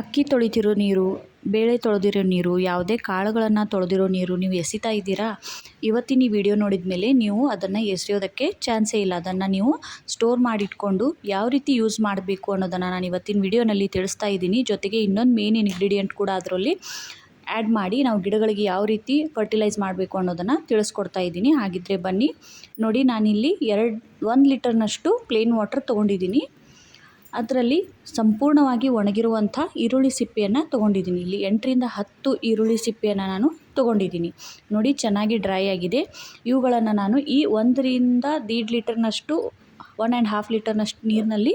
ಅಕ್ಕಿ ತೊಳಿತಿರೋ ನೀರು, ಬೇಳೆ ತೊಳೆದಿರೋ ನೀರು, ಯಾವುದೇ ಕಾಳುಗಳನ್ನು ತೊಳೆದಿರೋ ನೀರು ನೀವು ಎಸಿತಾ ಇದ್ದೀರಾ? ಇವತ್ತಿನ ಈ ವಿಡಿಯೋ ನೋಡಿದ ಮೇಲೆ ನೀವು ಅದನ್ನು ಎಸೆಯೋದಕ್ಕೆ ಚಾನ್ಸೇ ಇಲ್ಲ. ಅದನ್ನು ನೀವು ಸ್ಟೋರ್ ಮಾಡಿಟ್ಕೊಂಡು ಯಾವ ರೀತಿ ಯೂಸ್ ಮಾಡಬೇಕು ಅನ್ನೋದನ್ನು ನಾನು ಇವತ್ತಿನ ವಿಡಿಯೋನಲ್ಲಿ ತಿಳಿಸ್ತಾ ಇದ್ದೀನಿ. ಜೊತೆಗೆ ಇನ್ನೊಂದು ಮೇನ್ ಇಂಗ್ರೀಡಿಯೆಂಟ್ ಕೂಡ ಅದರಲ್ಲಿ ಆ್ಯಡ್ ಮಾಡಿ ನಾವು ಗಿಡಗಳಿಗೆ ಯಾವ ರೀತಿ ಫರ್ಟಿಲೈಸ್ ಮಾಡಬೇಕು ಅನ್ನೋದನ್ನು ತಿಳಿಸ್ಕೊಡ್ತಾ ಇದ್ದೀನಿ. ಹಾಗಿದ್ರೆ ಬನ್ನಿ. ನೋಡಿ, ನಾನಿಲ್ಲಿ ಎರಡು, ಒಂದು ಲೀಟರ್ನಷ್ಟು ಪ್ಲೇನ್ ವಾಟರ್ ತೊಗೊಂಡಿದ್ದೀನಿ. ಅದರಲ್ಲಿ ಸಂಪೂರ್ಣವಾಗಿ ಒಣಗಿರುವಂಥ ಈರುಳ್ಳಿ ಸಿಪ್ಪೆಯನ್ನು ತೊಗೊಂಡಿದ್ದೀನಿ. ಇಲ್ಲಿ ಎಂಟರಿಂದ ಹತ್ತು ಈರುಳ್ಳಿ ಸಿಪ್ಪೆಯನ್ನು ನಾನು ತೊಗೊಂಡಿದ್ದೀನಿ. ನೋಡಿ, ಚೆನ್ನಾಗಿ ಡ್ರೈ ಆಗಿದೆ. ಇವುಗಳನ್ನು ನಾನು ಈ ಒಂದರಿಂದ ದೀಡ್ ಲೀಟರ್ನಷ್ಟು, ಒನ್ ಆ್ಯಂಡ್ ಹಾಫ್ ಲೀಟರ್ನಷ್ಟು ನೀರಿನಲ್ಲಿ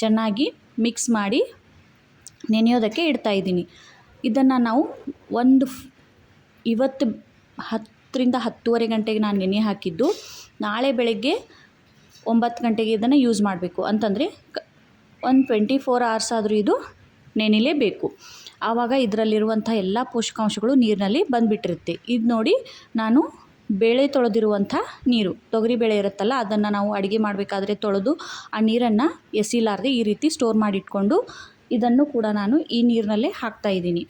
ಚೆನ್ನಾಗಿ ಮಿಕ್ಸ್ ಮಾಡಿ ನೆನೆಯೋದಕ್ಕೆ ಇಡ್ತಾಯಿದ್ದೀನಿ ಇದನ್ನು ನಾವು ಒಂದು ಇವತ್ತು ಹತ್ತರಿಂದ ಹತ್ತುವರೆ ಗಂಟೆಗೆ ನಾನು ನೆನೆ ಹಾಕಿದ್ದು. ನಾಳೆ ಬೆಳಗ್ಗೆ ಒಂಬತ್ತು ಗಂಟೆಗೆ ಇದನ್ನು ಯೂಸ್ ಮಾಡಬೇಕು. ಅಂತಂದರೆ ಕ ಒಂದು ಟ್ವೆಂಟಿ ಫೋರ್ ಅವರ್ಸ್ ಆದರೂ ಇದು ನೆನಿಲೇಬೇಕು ಆವಾಗ ಇದರಲ್ಲಿರುವಂಥ ಎಲ್ಲ ಪೋಷಕಾಂಶಗಳು ನೀರಿನಲ್ಲಿ ಬಂದುಬಿಟ್ಟಿರುತ್ತೆ. ಇದು ನೋಡಿ ನಾನು ಬೇಳೆ ತೊಳೆದಿರುವಂಥ ನೀರು. ತೊಗರಿ ಬೇಳೆ ಇರುತ್ತಲ್ಲ, ಅದನ್ನು ನಾವು ಅಡುಗೆ ಮಾಡಬೇಕಾದ್ರೆ ತೊಳೆದು ಆ ನೀರನ್ನು ಎಸಿಲಾರದೆ ಈ ರೀತಿ ಸ್ಟೋರ್ ಮಾಡಿಟ್ಕೊಂಡು ಇದನ್ನು ಕೂಡ ನಾನು ಈ ನೀರಿನಲ್ಲೇ ಹಾಕ್ತಾ ಇದ್ದೀನಿ.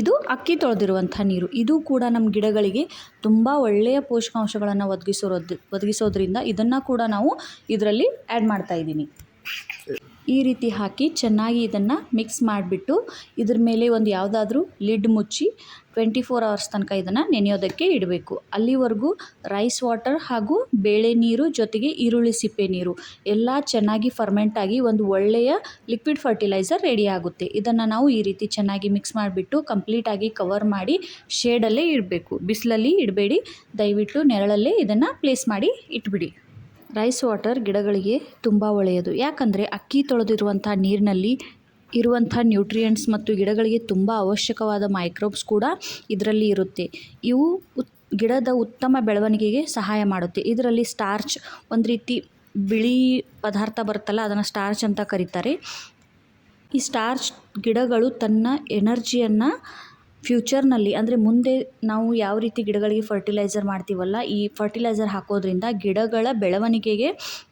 ಇದು ಅಕ್ಕಿ ತೊಳೆದಿರುವಂಥ ನೀರು. ಇದು ಕೂಡ ನಮ್ಮ ಗಿಡಗಳಿಗೆ ತುಂಬ ಒಳ್ಳೆಯ ಪೋಷಕಾಂಶಗಳನ್ನು ಒದಗಿಸೋದು ಒದಗಿಸೋದ್ರಿಂದ ಇದನ್ನು ಕೂಡ ನಾವು ಇದರಲ್ಲಿ ಆ್ಯಡ್ ಮಾಡ್ತಾ ಇದ್ದೀನಿ. ಈ ರೀತಿ ಹಾಕಿ ಚೆನ್ನಾಗಿ ಇದನ್ನು ಮಿಕ್ಸ್ ಮಾಡಿಬಿಟ್ಟು ಇದ್ರ ಮೇಲೆ ಒಂದು ಯಾವುದಾದ್ರೂ ಲಿಡ್ ಮುಚ್ಚಿ ಟ್ವೆಂಟಿ ಫೋರ್ ಅವರ್ಸ್ ತನಕ ಇದನ್ನು ನೆನೆಯೋದಕ್ಕೆ ಇಡಬೇಕು. ಅಲ್ಲಿವರೆಗೂ ರೈಸ್ ವಾಟರ್ ಹಾಗೂ ಬೇಳೆ ನೀರು ಜೊತೆಗೆ ಈರುಳ್ಳಿ ಸಿಪ್ಪೆ ನೀರು ಎಲ್ಲ ಚೆನ್ನಾಗಿ ಫರ್ಮೆಂಟ್ ಆಗಿ ಒಂದು ಒಳ್ಳೆಯ ಲಿಕ್ವಿಡ್ ಫರ್ಟಿಲೈಸರ್ ರೆಡಿ ಆಗುತ್ತೆ. ಇದನ್ನು ನಾವು ಈ ರೀತಿ ಚೆನ್ನಾಗಿ ಮಿಕ್ಸ್ ಮಾಡಿಬಿಟ್ಟು ಕಂಪ್ಲೀಟಾಗಿ ಕವರ್ ಮಾಡಿ ಶೇಡಲ್ಲೇ ಇಡಬೇಕು. ಬಿಸಿಲಲ್ಲಿ ಇಡಬೇಡಿ. ದಯವಿಟ್ಟು ನೆರಳಲ್ಲೇ ಇದನ್ನು ಪ್ಲೇಸ್ ಮಾಡಿ ಇಟ್ಬಿಡಿ. ರೈಸ್ ವಾಟರ್ ಗಿಡಗಳಿಗೆ ತುಂಬ ಒಳ್ಳೆಯದು. ಯಾಕಂದರೆ ಅಕ್ಕಿ ತೊಳೆದಿರುವಂಥ ನೀರಿನಲ್ಲಿ ಇರುವಂಥ ನ್ಯೂಟ್ರಿಯೆಂಟ್ಸ್ ಮತ್ತು ಗಿಡಗಳಿಗೆ ತುಂಬ ಅವಶ್ಯಕವಾದ ಮೈಕ್ರೋಬ್ಸ್ ಕೂಡ ಇದರಲ್ಲಿ ಇರುತ್ತೆ. ಇವು ಉತ್, ಗಿಡದ ಉತ್ತಮ ಬೆಳವಣಿಗೆಗೆ ಸಹಾಯ ಮಾಡುತ್ತೆ. ಇದರಲ್ಲಿ ಸ್ಟಾರ್ಚ್ ಒಂದು ರೀತಿ ಬಿಳಿ ಪದಾರ್ಥ ಬರುತ್ತಲ್ಲ, ಅದನ್ನು ಸ್ಟಾರ್ಚ್ ಅಂತ ಕರೀತಾರೆ. ಈ ಸ್ಟಾರ್ಚ್ ಗಿಡಗಳು ತನ್ನ ಎನರ್ಜಿಯನ್ನು ಫ್ಯೂಚರ್ನಲ್ಲಿ, ಅಂದರೆ ಮುಂದೆ ನಾವು ಯಾವ ರೀತಿ ಗಿಡಗಳಿಗೆ ಫರ್ಟಿಲೈಸರ್ ಮಾಡ್ತೀವಲ್ಲ, ಈ ಫರ್ಟಿಲೈಸರ್ ಹಾಕೋದ್ರಿಂದ ಗಿಡಗಳ ಬೆಳವಣಿಗೆಗೆ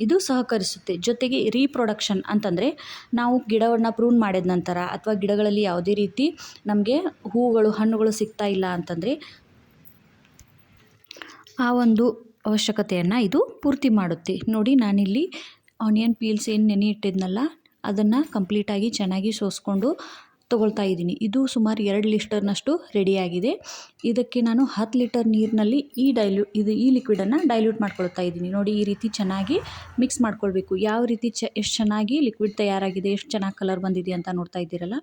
ಇದು ಸಹಕರಿಸುತ್ತೆ. ಜೊತೆಗೆ ರೀಪ್ರೊಡಕ್ಷನ್ ಅಂತಂದರೆ ನಾವು ಗಿಡವನ್ನು ಪ್ರೂನ್ ಮಾಡಿದ ನಂತರ ಅಥವಾ ಗಿಡಗಳಲ್ಲಿ ಯಾವುದೇ ರೀತಿ ನಮಗೆ ಹೂಗಳು ಹಣ್ಣುಗಳು ಸಿಗ್ತಾ ಇಲ್ಲ ಅಂತಂದರೆ ಆ ಒಂದು ಅವಶ್ಯಕತೆಯನ್ನು ಇದು ಪೂರ್ತಿ ಮಾಡುತ್ತೆ. ನೋಡಿ, ನಾನಿಲ್ಲಿ ಆನಿಯನ್ ಪೀಲ್ಸ್ ಏನು ನೆನೆ ಇಟ್ಟಿದ್ನಲ್ಲ, ಅದನ್ನು ಕಂಪ್ಲೀಟಾಗಿ ಚೆನ್ನಾಗಿ ಸೋಸ್ಕೊಂಡು ತೊಗೊಳ್ತಾ ಇದ್ದೀನಿ. ಇದು ಸುಮಾರು ಎರಡು ಲೀಟರ್ನಷ್ಟು ರೆಡಿಯಾಗಿದೆ ಇದಕ್ಕೆ ನಾನು ಹತ್ತು ಲೀಟರ್ ನೀರಿನಲ್ಲಿ ಈ ಡೈಲ್ಯೂ, ಇದು ಈ ಲಿಕ್ವಿಡನ್ನು ಡೈಲ್ಯೂಟ್ ಮಾಡ್ಕೊಳ್ತಾ ಇದ್ದೀನಿ. ನೋಡಿ ಈ ರೀತಿ ಚೆನ್ನಾಗಿ ಮಿಕ್ಸ್ ಮಾಡ್ಕೊಳ್ಬೇಕು. ಯಾವ ರೀತಿ ಚ, ಎಷ್ಟು ಚೆನ್ನಾಗಿ ಲಿಕ್ವಿಡ್ ತಯಾರಾಗಿದೆ, ಎಷ್ಟು ಚೆನ್ನಾಗಿ ಕಲರ್ ಬಂದಿದೆ ಅಂತ ನೋಡ್ತಾ ಇದ್ದೀರಲ್ಲ?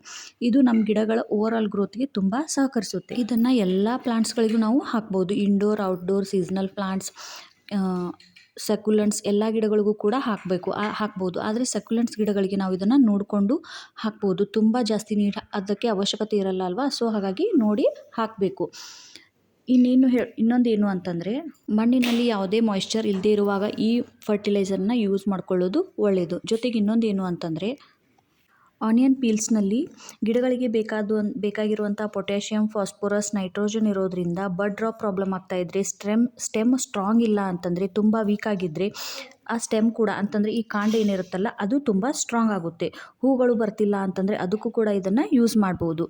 ಇದು ನಮ್ಮ ಗಿಡಗಳ ಓವರ್ ಆಲ್ ಗ್ರೋತ್ಗೆ ತುಂಬ ಸಹಕರಿಸುತ್ತೆ. ಇದನ್ನು ಎಲ್ಲ ಪ್ಲಾಂಟ್ಸ್ಗಳಿಗೂ ನಾವು ಹಾಕ್ಬೋದು. Indoor outdoor seasonal plants succulents ಎಲ್ಲ ಗಿಡಗಳಿಗೂ ಕೂಡ ಹಾಕಬೇಕು ಹಾಕ್ಬೋದು. ಆದರೆ ಸೆಕ್ಯುಲೆಂಟ್ಸ್ ಗಿಡಗಳಿಗೆ ನಾವು ಇದನ್ನು ನೋಡಿಕೊಂಡು ಹಾಕ್ಬೋದು. ತುಂಬ ಜಾಸ್ತಿ ನೀರು ಅದಕ್ಕೆ ಅವಶ್ಯಕತೆ ಇರಲ್ಲ ಅಲ್ವಾ? ಸೊ, ಹಾಗಾಗಿ ನೋಡಿ ಹಾಕಬೇಕು. ಇನ್ನೇನು ಹೇ ಇನ್ನೊಂದು ಏನು ಅಂತಂದರೆ ಮಣ್ಣಿನಲ್ಲಿ ಯಾವುದೇ ಮಾಯಿಶ್ಚರ್ ಇಲ್ಲದೇ ಇರುವಾಗ ಈ ಫರ್ಟಿಲೈಸರ್ನ ಯೂಸ್ ಮಾಡ್ಕೊಳ್ಳೋದು ಒಳ್ಳೆಯದು ಜೊತೆಗೆ ಇನ್ನೊಂದು ಏನು ಅಂತಂದರೆ ಆನಿಯನ್ ಪೀಲ್ಸ್ನಲ್ಲಿ ಗಿಡಗಳಿಗೆ ಬೇಕಾದ ಬೇಕಾಗಿರುವಂಥ ಪೊಟ್ಯಾಷಿಯಮ್ ಫಾಸ್ಫರಸ್, ನೈಟ್ರೋಜನ್ ಇರೋದ್ರಿಂದ ಬಡ್ ಡ್ರಾಪ್ ಪ್ರಾಬ್ಲಮ್ ಆಗ್ತಾಯಿದ್ರೆ ಸ್ಟೆಮ್ ಸ್ಟೆಮ್ ಸ್ಟ್ರಾಂಗ್ ಇಲ್ಲ ಅಂತಂದರೆ ತುಂಬ ವೀಕ್ ಆಗಿದ್ದರೆ ಆ ಸ್ಟೆಮ್ ಕೂಡ ಅಂತಂದರೆ ಈ ಕಾಂಡ ಏನಿರುತ್ತಲ್ಲ ಅದು ತುಂಬ ಸ್ಟ್ರಾಂಗ್ ಆಗುತ್ತೆ. ಹೂಗಳು ಬರ್ತಿಲ್ಲ ಅಂತಂದರೆ ಅದಕ್ಕೂ ಕೂಡ ಇದನ್ನು ಯೂಸ್ ಮಾಡ್ಬೋದು.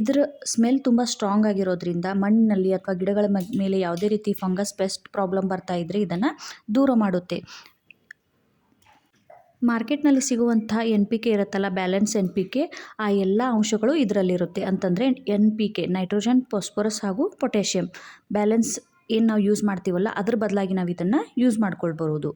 ಇದರ ಸ್ಮೆಲ್ ತುಂಬ ಸ್ಟ್ರಾಂಗ್ ಆಗಿರೋದ್ರಿಂದ ಮಣ್ಣಿನಲ್ಲಿ ಅಥವಾ ಗಿಡಗಳ ಮೇಲೆ ಯಾವುದೇ ರೀತಿ ಫಂಗಸ್ ಪೆಸ್ಟ್ ಪ್ರಾಬ್ಲಮ್ ಬರ್ತಾ ಇದ್ದರೆ ಇದನ್ನು ದೂರ ಮಾಡುತ್ತೆ. ಮಾರ್ಕೆಟ್ನಲ್ಲಿ ಸಿಗುವಂಥ ಎನ್ ಪಿ ಕೆ ಇರುತ್ತಲ್ಲ, ಬ್ಯಾಲೆನ್ಸ್ ಎನ್ ಪಿ ಕೆ, ಆ ಎಲ್ಲ ಅಂಶಗಳು ಇದರಲ್ಲಿರುತ್ತೆ. ಅಂತಂದರೆ N P K, nitrogen, phosphorus ಹಾಗೂ ಪೊಟ್ಯಾಷಿಯಮ್ ಬ್ಯಾಲೆನ್ಸ್ ಏನು ನಾವು ಯೂಸ್ ಮಾಡ್ತೀವಲ್ಲ, ಅದ್ರ ಬದಲಾಗಿ ನಾವು ಇದನ್ನು ಯೂಸ್ ಮಾಡ್ಕೊಳ್ಬರೋದು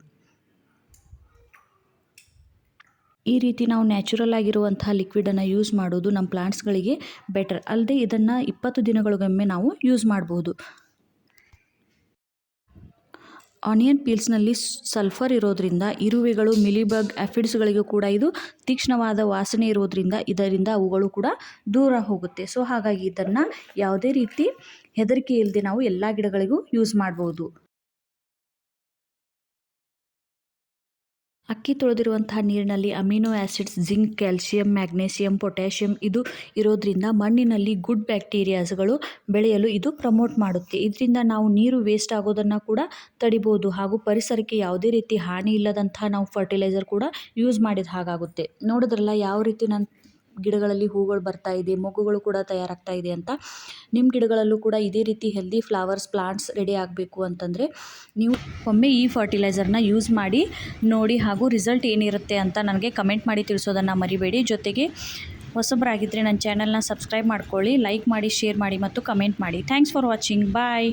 ಈ ರೀತಿ ನಾವು ನ್ಯಾಚುರಲ್ ಆಗಿರುವಂಥ ಲಿಕ್ವಿಡನ್ನು ಯೂಸ್ ಮಾಡೋದು ನಮ್ಮ ಪ್ಲಾಂಟ್ಸ್ಗಳಿಗೆ ಬೆಟರ್. ಅಲ್ಲದೆ ಇದನ್ನು ಇಪ್ಪತ್ತು ದಿನಗಳಿಗೊಮ್ಮೆ ನಾವು ಯೂಸ್ ಮಾಡ್ಬೋದು ಆನಿಯನ್ ಪೀಲ್ಸ್ನಲ್ಲಿ ಸಲ್ಫರ್ ಇರೋದ್ರಿಂದ ಇರುವೆಗಳು, ಮಿಲಿಬಗ್ ಆಫಿಡ್ಸ್ಗಳಿಗೆ ಕೂಡ ಇದು ತೀಕ್ಷ್ಣವಾದ ವಾಸನೆ ಇರೋದ್ರಿಂದ ಇದರಿಂದ ಅವುಗಳು ಕೂಡ ದೂರ ಹೋಗುತ್ತೆ. ಸೊ ಹಾಗಾಗಿ ಇದನ್ನು ಯಾವುದೇ ರೀತಿ ಹೆದರಿಕೆ ಇಲ್ಲದೆ ನಾವು ಎಲ್ಲ ಗಿಡಗಳಿಗೂ ಯೂಸ್ ಮಾಡ್ಬೋದು. ಅಕ್ಕಿ ತೊಳೆದಿರುವಂತಹ ನೀರಿನಲ್ಲಿ amino acids zinc, calcium magnesium potassium ಇದು ಇರೋದ್ರಿಂದ ಮಣ್ಣಿನಲ್ಲಿ ಗುಡ್ ಬ್ಯಾಕ್ಟೀರಿಯಾಸ್ಗಳು ಬೆಳೆಯಲು ಇದು ಪ್ರಮೋಟ್ ಮಾಡುತ್ತೆ. ಇದರಿಂದ ನಾವು ನೀರು ವೇಸ್ಟ್ ಆಗೋದನ್ನು ಕೂಡ ತಡಿಬೋದು. ಹಾಗೂ ಪರಿಸರಕ್ಕೆ ಯಾವುದೇ ರೀತಿ ಹಾನಿ ಇಲ್ಲದಂತಹ ನಾವು ಫರ್ಟಿಲೈಸರ್ ಕೂಡ ಯೂಸ್ ಮಾಡಿದ ಹಾಗಾಗುತ್ತೆ. ನೋಡಿದ್ರಲ್ಲ ಯಾವ ರೀತಿ ನಾನು ಗಿಡಗಳಲ್ಲಿ ಹೂಗಳು ಬರ್ತಾ ಇದೆ, ಮೊಗ್ಗುಗಳು ಕೂಡ ತಯಾರಾಗ್ತಾ ಇದೆ ಅಂತ. ನಿಮ್ಮ ಗಿಡಗಳಲ್ಲೂ ಕೂಡ ಇದೇ ರೀತಿ ಹೆಲ್ದಿ ಫ್ಲವರ್ಸ್ ಪ್ಲಾಂಟ್ಸ್ ರೆಡಿ ಆಗಬೇಕು ಅಂತಂದರೆ ನೀವು ಒಮ್ಮೆ ಈ ಫರ್ಟಿಲೈಸರ್ನ ಯೂಸ್ ಮಾಡಿ ನೋಡಿ ಹಾಗೂ ರಿಸಲ್ಟ್ ಏನಿರುತ್ತೆ ಅಂತ ನನಗೆ ಕಮೆಂಟ್ ಮಾಡಿ ತಿಳಿಸೋದನ್ನು ಮರಿಬೇಡಿ. ಜೊತೆಗೆ ಹೊಸಬರಾಗಿದ್ದರೆ ನನ್ನ ಚಾನಲ್ನ ಸಬ್ಸ್ಕ್ರೈಬ್ ಮಾಡ್ಕೊಳ್ಳಿ ಲೈಕ್ ಮಾಡಿ ಶೇರ್ ಮಾಡಿ ಮತ್ತು ಕಮೆಂಟ್ ಮಾಡಿ. Thanks for watching bye